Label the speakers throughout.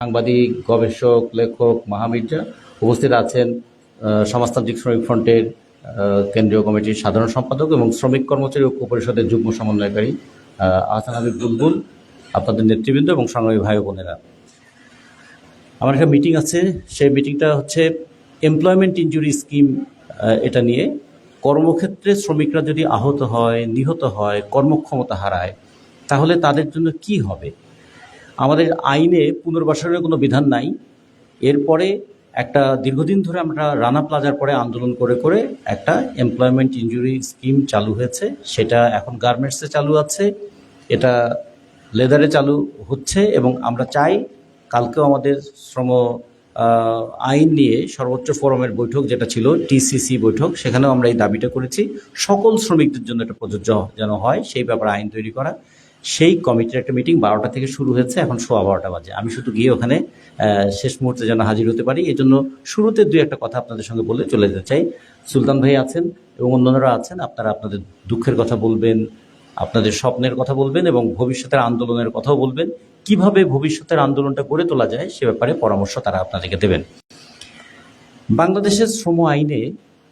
Speaker 1: সাংবাদিক গবেষক লেখক মাহামির্জা উপস্থিত আছেন সমাজতান্ত্রিক শ্রমিক ফ্রন্টের কেন্দ্রীয় কমিটির সাধারণ সম্পাদক এবং শ্রমিক কর্মচারী ঐক্য পরিষদের যুগ্ম সমন্বয়কারী আহ, আহসান হাবিব বুলবুল আপনাদের নেতৃবৃন্দ এবং সংগ্রামী ভাই বোনেরা। আমার একটা মিটিং আছে সেই মিটিংটা হচ্ছে এমপ্লয়মেন্ট ইনজুরি স্কিম এটা নিয়ে। কর্মক্ষেত্রে শ্রমিকরা যদি আহত হয় নিহত হয় কর্মক্ষমতা হারায় তাহলে তাদের জন্য কি হবে? আমাদের আইনে পুনর্বাসনের কোনো বিধান নাই। এরপরে একটা দীর্ঘদিন ধরে আমরা রানা প্লাজার পরে আন্দোলন করে করে একটা এমপ্লয়মেন্ট ইনজুরি স্কিম চালু হয়েছে। সেটা এখন গার্মেন্টসে চালু আছে। এটা লেদারে চালু হচ্ছে এবং আমরা চাই কালকেও আমাদের শ্রম আইন নিয়ে সর্বোচ্চ ফোরামের বৈঠক যেটা ছিল টিসিসি বৈঠক, সেখানেও আমরা এই দাবিটা করেছি। সকল শ্রমিকদের জন্য এটা প্রযোজ্য যেন হয়, সেই ব্যাপারে আইন তৈরি করা। সেই কমিটির একটা মিটিং বারোটা থেকে শুরু হয়েছে, এখন সোয়া বারোটা বাজে। আমি শুধু গিয়ে ওখানে শেষ মুহূর্তে যেন হাজির হতে পারি এই জন্য শুরুতে দুই একটা কথা আপনাদের সঙ্গে বলে চলে যেতে চাই। সুলতান ভাই আছেন এবং অন্যান্যরা আছেন, আপনারা আপনাদের দুঃখের কথা বলবেন, আপনাদের স্বপ্নের কথা বলবেন এবং ভবিষ্যতের আন্দোলনের কথাও বলবেন। কীভাবে ভবিষ্যতের আন্দোলনটা গড়ে তোলা যায় সে ব্যাপারে পরামর্শ তারা আপনাদেরকে দেবেন। বাংলাদেশের শ্রম আইনে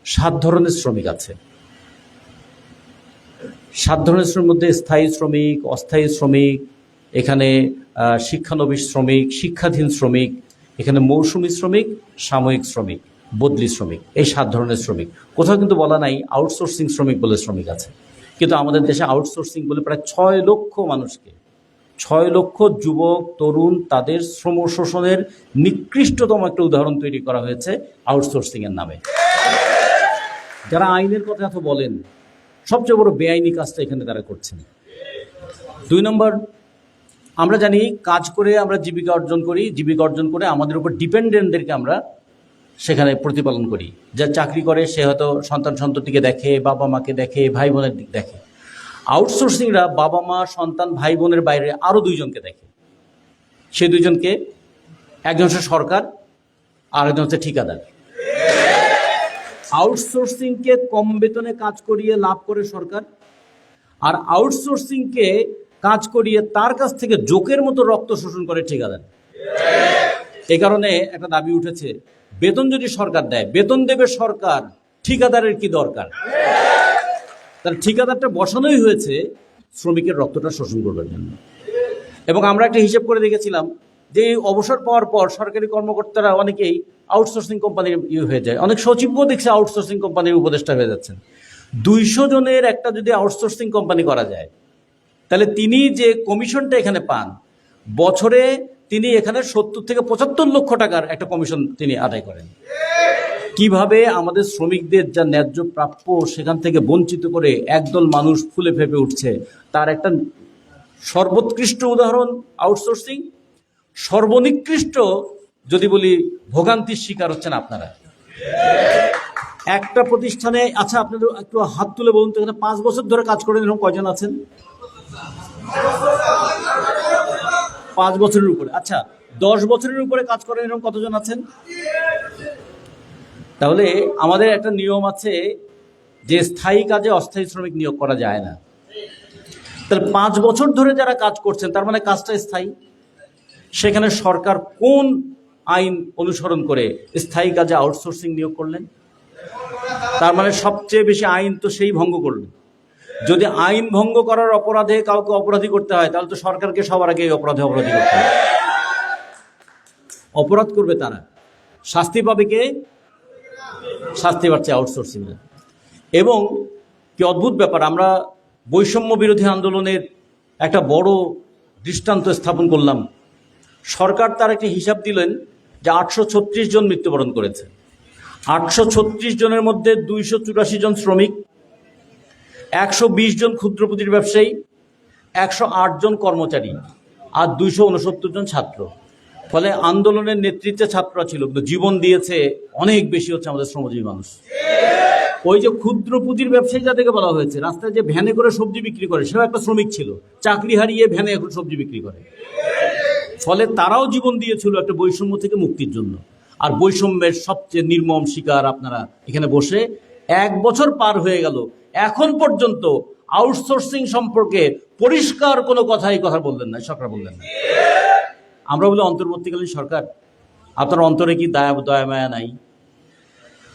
Speaker 1: সাত ধরনের শ্রমিক আছে। সাত ধরনের শ্রমের মধ্যে স্থায়ী শ্রমিক, অস্থায়ী শ্রমিক, এখানে শিক্ষানবিশ শ্রমিক, শিক্ষাধীন শ্রমিক, এখানে মৌসুমী শ্রমিক, সাময়িক শ্রমিক, বদলি শ্রমিক, এই সাত ধরনের শ্রমিক। কোথাও কিন্তু বলা নাই আউটসোর্সিং শ্রমিক বলে শ্রমিক আছে। কিন্তু আমাদের দেশে আউটসোর্সিং বলে প্রায় ছয় লক্ষ মানুষকে, ছয় লক্ষ যুবক, তরুণ, তাদের শ্রম শোষণের নিকৃষ্টতম একটা উদাহরণ তৈরি করা হয়েছে আউটসোর্সিংয়ের নামে। যারা আইনের কথা এত বলেন সবচেয়ে বড় বেআইনি কাজটা এখানে তারা করছেন। দুই নম্বর, আমরা জানি কাজ করে আমরা জীবিকা অর্জন করি, জীবিকা অর্জন করে আমাদের উপর ডিপেন্ডেন্টদেরকে আমরা সেখানে প্রতিপালন করি। যা চাকরি করে, সে হয়তো সন্তান সন্ততিকে দেখে, বাবা মাকে দেখে, ভাই বোনের দিক দেখে। আউটসোর্সিংরা বাবা মা, সন্তান, ভাই বোনের বাইরে আরও দুইজনকে দেখে। সে দুইজনকে, একজন হচ্ছে সরকার আর একজন হচ্ছে ঠিকাদার। আউটসোর্সিংকে কম বেতনে কাজ করিয়ে লাভ করে সরকার আর আউটসোর্সিংকে কাজ করিয়ে তার কাছ থেকে জোকের মতো রক্ত শোষণ করে ঠিকাদার। এই কারণে একটা দাবি উঠেছে বেতন যদি সরকার দেয় বেতন দেবে সরকার ঠিকাদারের কি দরকার? তার ঠিকাদারটা বসানোই হয়েছে শ্রমিকের রক্তটা শোষণ করবার জন্য। এবং আমরা একটা হিসেব করে দেখেছিলাম যে অবসর পাওয়ার পর সরকারি কর্মকর্তারা অনেকেই আউটসোর্সিং কোম্পানির ইয়ে হয়ে যায়। অনেক সচিবও দেখছে আউটসোর্সিং কোম্পানির উপদেষ্টা হয়ে যাচ্ছেন। দুইশো জনের একটা যদি আউটসোর্সিং কোম্পানি করা যায়, তাহলে তিনি যে কমিশনটা এখানে পান, বছরে তিনি এখানে সত্তর থেকে পঁচাত্তর লক্ষ টাকার একটা কমিশন তিনি আদায় করেন। কীভাবে আমাদের শ্রমিকদের যা ন্যায্য প্রাপ্য সেখান থেকে বঞ্চিত করে একদল মানুষ ফুলে ফেপে উঠছে, তার একটা সর্বোৎকৃষ্ট উদাহরণ আউটসোর্সিং সর্বনিকৃষ্ট, যদি বলি ভোগান্তির শিকার হচ্ছেন আপনারা। একটা প্রতিষ্ঠানে আচ্ছা আপনাদের একটু হাত তুলে বলুন তো, এখানে পাঁচ বছর ধরে কাজ করেন, এরকম কয়জন আছেন? পাঁচ বছরের উপরে। আচ্ছা দশ বছরের উপরে কাজ করেন, এরকম কতজন আছেন? তাহলে আমাদের একটা নিয়ম আছে যে স্থায়ী কাজে অস্থায়ী শ্রমিক নিয়োগ করা যায় না। তাহলে পাঁচ বছর ধরে যারা কাজ করছেন, তার মানে কাজটা স্থায়ী? সেখানে সরকার কোন আইন অনুসরণ করে স্থায়ী কাজে আউটসোর্সিং নিয়োগ করলেন? তার মানে সবচেয়ে বেশি আইন তো সেই ভঙ্গ করলেন যদি আইন ভঙ্গ করার অপরাধে কাউকে অপরাধী করতে হয়, তাহলে তো সরকারকে সবার আগে অপরাধে অপরাধী করতে হবে। অপরাধ করবে তারা। শাস্তি পাবে কে? শাস্তি পাচ্ছে আউটসোর্সিং এবং কি অদ্ভুত ব্যাপার, আমরা বৈষম্য বিরোধী আন্দোলনের একটা বড় দৃষ্টান্ত স্থাপন করলাম। সরকার তার একটি হিসাব দিলেন যে আটশো ছত্রিশ জন মৃত্যুবরণ করেছে। আটশো ছত্রিশ জনের মধ্যে দুইশো চুরাশি জন শ্রমিক, একশো বিশ জন ক্ষুদ্র পুঁজির ব্যবসায়ী, একশো আট জন কর্মচারী আর দুইশো উনসত্তর জন ছাত্র। ফলে আন্দোলনের নেতৃত্বে ছাত্ররা ছিল, কিন্তু জীবন দিয়েছে অনেক বেশি হচ্ছে আমাদের শ্রমজীবী মানুষ। ওই যে ক্ষুদ্র পুঁজির ব্যবসায়ী যাদেরকে বলা হয়েছে, রাস্তায় যে ভ্যানে করে সবজি বিক্রি করে, সেও একটা শ্রমিক ছিল। চাকরি হারিয়ে ভ্যানে এখন সবজি বিক্রি করে। ফলে তারাও জীবন দিয়েছিল একটা বৈষম্য থেকে মুক্তির জন্য। আর বৈষম্যের সবচেয়ে নির্মম শিকার আপনারা এখানে বসে এক বছর পার হয়ে গেল। এখন পর্যন্ত আউটসোর্সিং সম্পর্কে পরিষ্কার কোনো কথাই কথা বললেন না সরকার বললেন না। আমরা বলি, অন্তর্বর্তীকালীন সরকার, আপনার অন্তরে কি দয়া মায়া নাই?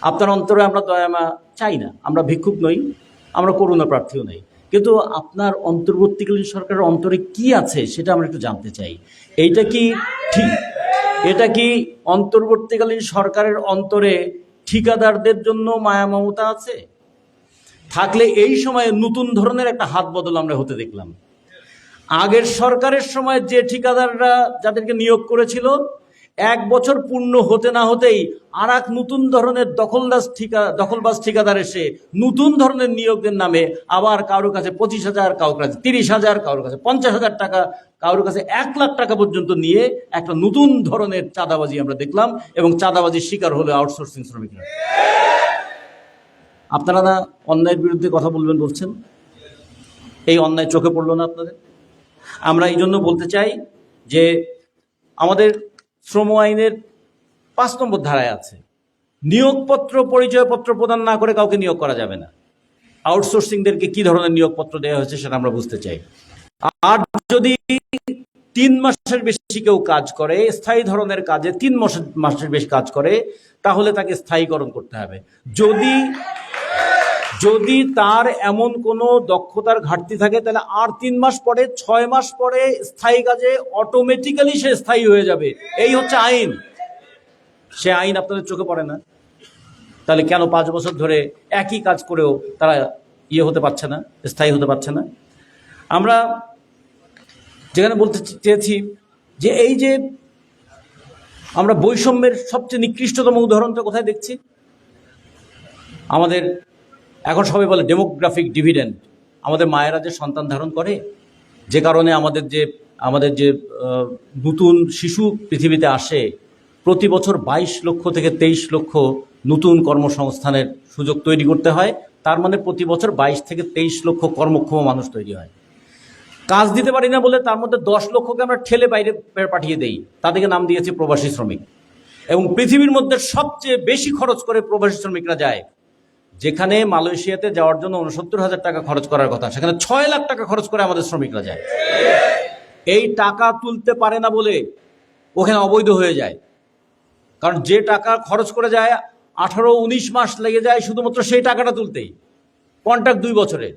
Speaker 1: আপনার অন্তরে আমরা দয়া মায়া চাই না। আমরা ভিক্ষুক নই, আমরা করুণা প্রার্থীও নই। কিন্তু আপনার অন্তর্বর্তীকালীন সরকারের অন্তরে কি আছে সেটা আমরা একটু জানতে চাই। এইটা কি ঠিক? এটা কি অন্তর্বর্তীকালীন সরকারের অন্তরে ঠিকাদারদের জন্য মায়া মমতা আছে? থাকলে এই সময়ে নতুন ধরনের একটা হাত বদল আমরা হতে দেখলাম। আগের সরকারের সময় যে ঠিকাদাররা যাদেরকে নিয়োগ করেছিল এক বছর পূর্ণ হতে না হতেই আর এক নতুন ধরনের দখলদাস ঠিকা, দখলবাজ ঠিকাদার এসে নতুন ধরনের নিয়োগের নামে আবার কারোর কাছে পঁচিশ হাজার কারোর কাছে তিরিশ হাজার কারোর কাছে পঞ্চাশ হাজার টাকা কারোর কাছে এক লাখ টাকা পর্যন্ত নিয়ে একটা নতুন ধরনের চাঁদাবাজি আমরা দেখলাম এবং চাঁদাবাজির শিকার হলো আউটসোর্সিং শ্রমিকরা। আপনারা না অন্যায়ের বিরুদ্ধে কথা বলবেন বলছেন? এই অন্যায় চোখে পড়ল না আপনাদের? আমরা এই জন্য বলতে চাই যে আমাদের শ্রম আইনের পাঁচ নম্বর ধারায় আছে। নিয়োগপত্র, পরিচয়পত্র প্রদান না করে কাউকে নিয়োগ করা যাবে না। আউটসোর্সিংদেরকে কি ধরনের নিয়োগপত্র দেওয়া হয়েছে সেটা আমরা বুঝতে চাই। আর যদি তিন মাসের বেশি কেউ কাজ করে, স্থায়ী ধরনের কাজে তিন মাসের মাসের বেশি কাজ করে, তাহলে তাকে স্থায়ীকরণ করতে হবে। যদি যদি তার এমন কোনো দক্ষতার ঘাটতি থাকে, তাহলে আর তিন মাস পরে, ছয় মাস পরে স্থায়ী কাজে অটোমেটিক্যালি সে স্থায়ী হয়ে যাবে। এই হচ্ছে আইন। সে আইন আপনাদের চোখে পড়ে না? তাহলে কেন পাঁচ বছর ধরে একই কাজ করেও তারা ইয়ে হতে পারছে না, স্থায়ী হতে পারছে না? আমরা যেখানে বলতে চেয়েছি যে এই যে আমরা বৈষম্যের সবচেয়ে নিকৃষ্টতম উদাহরণটা কোথায় দেখছি? আমাদের এখন সবাই বলে ডেমোগ্রাফিক ডিভিডেন্ড আমাদের মায়েরা যে সন্তান ধারণ করে, যে কারণে আমাদের যে আমাদের যে নতুন শিশু পৃথিবীতে আসে, প্রতি বছর বাইশ লক্ষ থেকে তেইশ লক্ষ নতুন কর্মসংস্থানের সুযোগ তৈরি করতে হয়। তার মানে প্রতি বছর বাইশ থেকে তেইশ লক্ষ কর্মক্ষম মানুষ তৈরি হয়। কাজ দিতে পারি না বলে তার মধ্যে দশ লক্ষকে আমরা ঠেলে বাইরে পাঠিয়ে দেই। তাদেরকে নাম দিয়েছি প্রবাসী শ্রমিক। এবং পৃথিবীর মধ্যে সবচেয়ে বেশি খরচ করে প্রবাসী শ্রমিকরা যায় যেখানে মালয়েশিয়াতে যাওয়ার জন্য উনসত্তর হাজার টাকা খরচ করার কথা, সেখানে ছয় লাখ টাকা খরচ করে আমাদের শ্রমিকরা যায়। এই টাকা তুলতে পারে না বলে ওখানে অবৈধ হয়ে যায়। কারণ যে টাকা খরচ করে যায়, আঠারো উনিশ মাস লেগে যায় শুধুমাত্র সেই টাকাটা তুলতেই। কন্ট্রাক্ট দুই বছরে।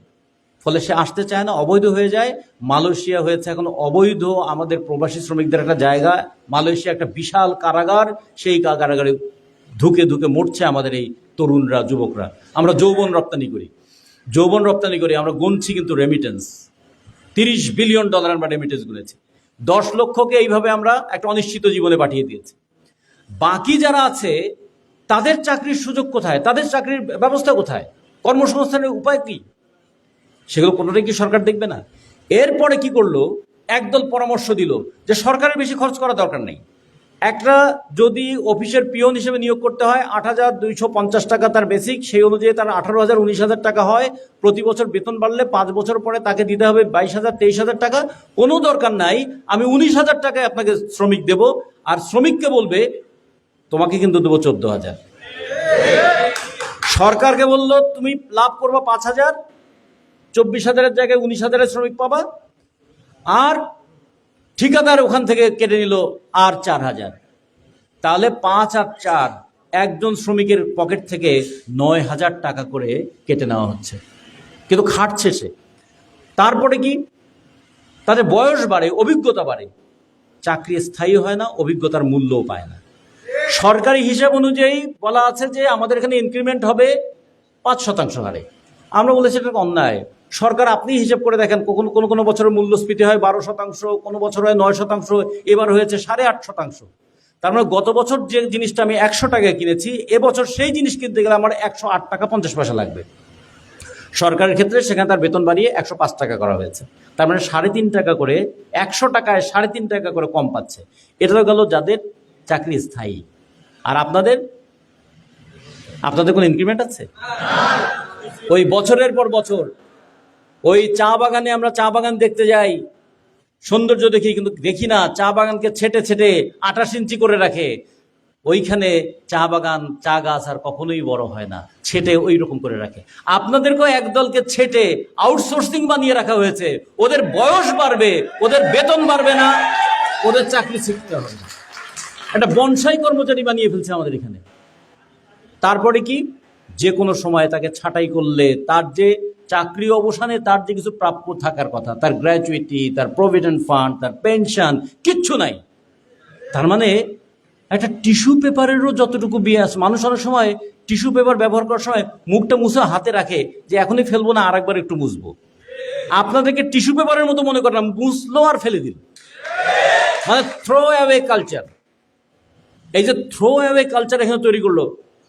Speaker 1: ফলে সে আসতে চায় না, অবৈধ হয়ে যায়। মালয়েশিয়া হয়েছে এখন অবৈধ। আমাদের প্রবাসী শ্রমিকদের একটা জায়গা। মালয়েশিয়া একটা বিশাল কারাগার। সেই কারাগারে ধুকে ধুকে মরছে আমাদের এই তরুণরা, যুবকরা। আমরা যৌবন রপ্তানি করি। যৌবন রপ্তানি করি, আমরা গুনছি কিন্তু রেমিটেন্স তিরিশ বিলিয়ন ডলার আমরা রেমিটেন্স গুনেছি। দশ লক্ষকে এইভাবে আমরা একটা অনিশ্চিত জীবনে পাঠিয়ে দিয়েছি। বাকি যারা আছে, তাদের চাকরির সুযোগ কোথায়? তাদের চাকরির ব্যবস্থা কোথায়? কর্মসংস্থানের উপায় কি? সেগুলো কোনোটাই কি সরকার দেখবে না? এরপরে কি করল? একদল পরামর্শ দিল যে সরকারের বেশি খরচ করা দরকার নেই। একটা যদি অফিসের পিয়ন হিসেবে নিয়োগ করতে হয়, আট হাজার দুইশো পঞ্চাশ টাকা তার বেসিক, সেই অনুযায়ী তার আঠারো হাজার উনিশ হাজার টাকা হয়। প্রতি বছর বেতন বাড়লে পাঁচ বছর পরে তাকে দিতে হবে বাইশ হাজার তেইশ হাজার টাকা। কোনো দরকার নাই, আমি উনিশ হাজার টাকায় আপনাকে শ্রমিক দেব, আর শ্রমিককে বলবে, তোমাকে কিন্তু দেবো চোদ্দ হাজার। সরকারকে বলল, তুমি লাভ করবা পাঁচ হাজার, চব্বিশ হাজারের জায়গায় উনিশ হাজারের শ্রমিক পাবা। আর ঠিকাদার ওখান থেকে কেটে নিল আর চার হাজার। তাহলে পাঁচ আর চার একজন শ্রমিকের পকেট থেকে নয় হাজার টাকা করে কেটে নেওয়া হচ্ছে। কিন্তু খাটছে সে। তারপরে কি? তাদের বয়স বাড়ে, অভিজ্ঞতা বাড়ে। চাকরি স্থায়ী হয় না, অভিজ্ঞতার মূল্যও পায় না। সরকারি হিসাব অনুযায়ী বলা আছে যে আমাদের এখানে ইনক্রিমেন্ট হবে পাঁচ শতাংশ হারে। আমরা বলেছি এটা অন্যায়। সরকার আপনি হিসেব করে দেখেন, কখনো, কোনো কোনো বছরের মূল্যস্ফীতি হয় বারো শতাংশ, কোনো বছর হয় নয় শতাংশ, এবার হয়েছে সাড়ে আট শতাংশ। তার মানে গত বছর যে জিনিসটা আমি একশো টাকায় কিনেছি এবছর সেই জিনিস কিনতে গেলে আমার একশো আট টাকা পঞ্চাশ পয়সা লাগবে। সরকারের ক্ষেত্রে সেখানে তার বেতন বাড়িয়ে একশো পাঁচ টাকা করা হয়েছে। তার মানে সাড়ে তিন টাকা করে, একশো টাকায় সাড়ে তিন টাকা করে কম পাচ্ছে। এটা গেল যাদের চাকরি স্থায়ী। আর আপনাদের? আপনাদের কোনো ইনক্রিমেন্ট আছে? ওই বছরের পর বছর। ওই চা বাগানে আমরা চা বাগান দেখতে যাই। সৌন্দর্য দেখি, কিন্তু দেখি না, চা বাগানকে ছেটে ছেটে আঠাশ ইঞ্চি করে রাখে। ওইখানে চা বাগান, চা গাছ আর কখনোই বড় হয় না, ছেটে ওই রকম করে রাখে। আপনাদেরকেও একদলকে ছেটে আউটসোর্সিং বানিয়ে রাখা হয়েছে। ওদের বয়স বাড়বে, ওদের বেতন বাড়বে না। ওদের চাকরি শিখতে হবে না। একটা বনসাই কর্মচারী বানিয়ে ফেলছে আমাদের এখানে। তারপরে কি? যে কোনো সময় তাকে ছাঁটাই করলে তার যে চাকরি অবসানে তার যে কিছু প্রাপ্য থাকার কথা, তার গ্র্যাচুইটি তার প্রভিডেন্ট ফান্ড তার পেনশন কিচ্ছু নাই। তার মানে একটা টিস্যু পেপারেরও যতটুকু বিয়ে আছে মানুষ অনেক সময় টিস্যু পেপার ব্যবহার করার সময় মুখটা মুছে হাতে রাখে যে এখনই ফেলব না আর একবার একটু মুছবো। আপনাদেরকে টিস্যু পেপারের মতো মনে করলাম, মুছলো আর ফেলে দিল। মানে থ্রো অ্যাওয়ে কালচার এই যে থ্রো অ্যাওয়ে কালচার এখানে তৈরি করল,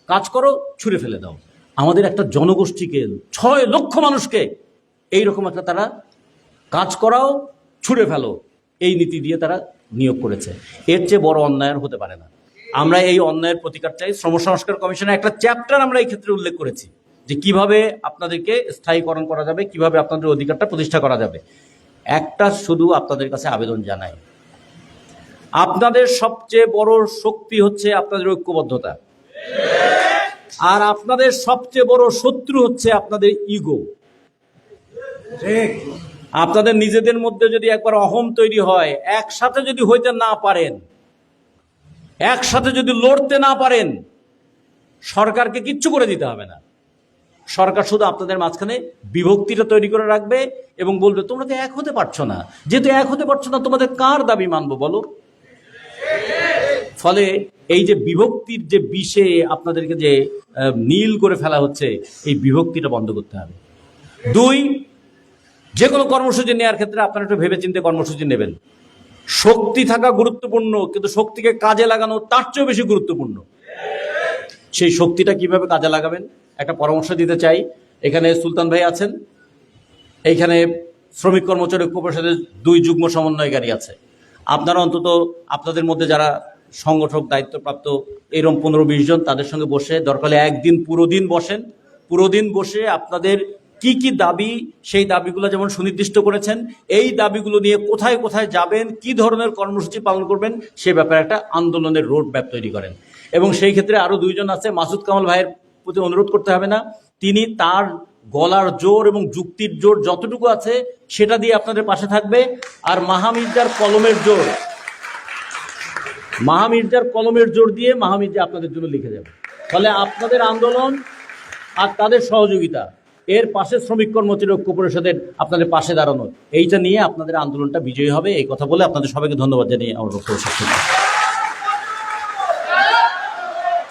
Speaker 1: কাজ করো, ছুঁড়ে ফেলে দাও। আমাদের একটা জনগোষ্ঠীকে, ছয় লক্ষ মানুষকে এই রকম একটা তারা কাজ করাও, ছুঁড়ে ফেলো, এই নীতি দিয়ে তারা নিয়োগ করেছে। এর চেয়ে বড় অন্যায় হতে পারে না। আমরা এই অন্যায়ের প্রতিকার চাই। শ্রম সংস্কার কমিশনের একটা চ্যাপ্টার আমরা এই ক্ষেত্রে উল্লেখ করেছি যে কীভাবে আপনাদেরকে স্থায়ীকরণ করা যাবে, কীভাবে আপনাদের অধিকারটা প্রতিষ্ঠা করা যাবে। একটা শুধু আপনাদের কাছে আবেদন জানাই। আপনাদের সবচেয়ে বড় শক্তি হচ্ছে আপনাদের ঐক্যবদ্ধতা। আর আপনাদের সবচেয়ে বড় শত্রু হচ্ছে আপনাদের ইগো। আপনাদের নিজেদের মধ্যে যদি একবার অহম তৈরি হয় একসাথে যদি হইতে না পারেন একসাথে যদি লড়তে না পারেন সরকারকে কিচ্ছু করে দিতে হবে না। সরকার শুধু আপনাদের মাঝখানে বিভক্তিটা তৈরি করে রাখবে এবং বলবে তোমরা তো এক হতে পারছ না। যেহেতু এক হতে পারছ না তোমাদের কার দাবি মানবো বলো? ফলে এই যে বিভক্তির যে বিষে আপনাদেরকে যে নীল করে ফেলা হচ্ছে, এই বিভক্তিটা বন্ধ করতে হবে। দুই যে কোনো কর্মসূচি নেওয়ার ক্ষেত্রে আপনারা একটু ভেবে ভেবেচিন্তে কর্মসূচি নেবেন। শক্তি থাকা গুরুত্বপূর্ণ, কিন্তু শক্তিকে কাজে লাগানো তার চেয়েও বেশি গুরুত্বপূর্ণ। সেই শক্তিটা কীভাবে কাজে লাগাবেন? একটা পরামর্শ দিতে চাই। এখানে সুলতান ভাই আছেন। এইখানে শ্রমিক কর্মচারী ঐক্য পরিষদের দুই যুগ্ম সমন্বয়কারী আছে। আপনারা অন্তত আপনাদের মধ্যে যারা সংগঠক দায়িত্বপ্রাপ্ত এরকম পনেরো বিশ জন তাদের সঙ্গে বসে দরকার একদিন পুরো দিন বসেন। পুরো দিন বসে আপনাদের কি কি দাবি, সেই দাবিগুলো যেমন সুনির্দিষ্ট করেছেন, এই দাবিগুলো নিয়ে কোথায় কোথায় যাবেন, কি ধরনের কর্মসূচি পালন করবেন, সে ব্যাপারে একটা আন্দোলনের রোড ম্যাপ তৈরি করেন। এবং সেই ক্ষেত্রে আরও দুইজন আছে, মাসুদ কামাল ভাইয়ের প্রতি অনুরোধ করতে হবে না। তিনি তার গলার জোর এবং যুক্তির জোর যতটুকু আছে, সেটা দিয়ে আপনাদের পাশে থাকবে। আর মাহামির্জার কলমের জোর মাহামির্জার কলমের জোর দিয়ে মাহামির্জা আপনাদের জন্য লিখে যাবে ফলে আপনাদের আন্দোলন আর তাদের সহযোগিতা, এর পাশে শ্রমিক কর্মচারী ঐক্য পরিষদের আপনাদের পাশে দাঁড়ানো, এইটা নিয়ে আপনাদের আন্দোলনটা বিজয়ী হবে, এই কথা বলে আপনাদের সবাইকে ধন্যবাদ জানিয়ে আমার বক্তব্য।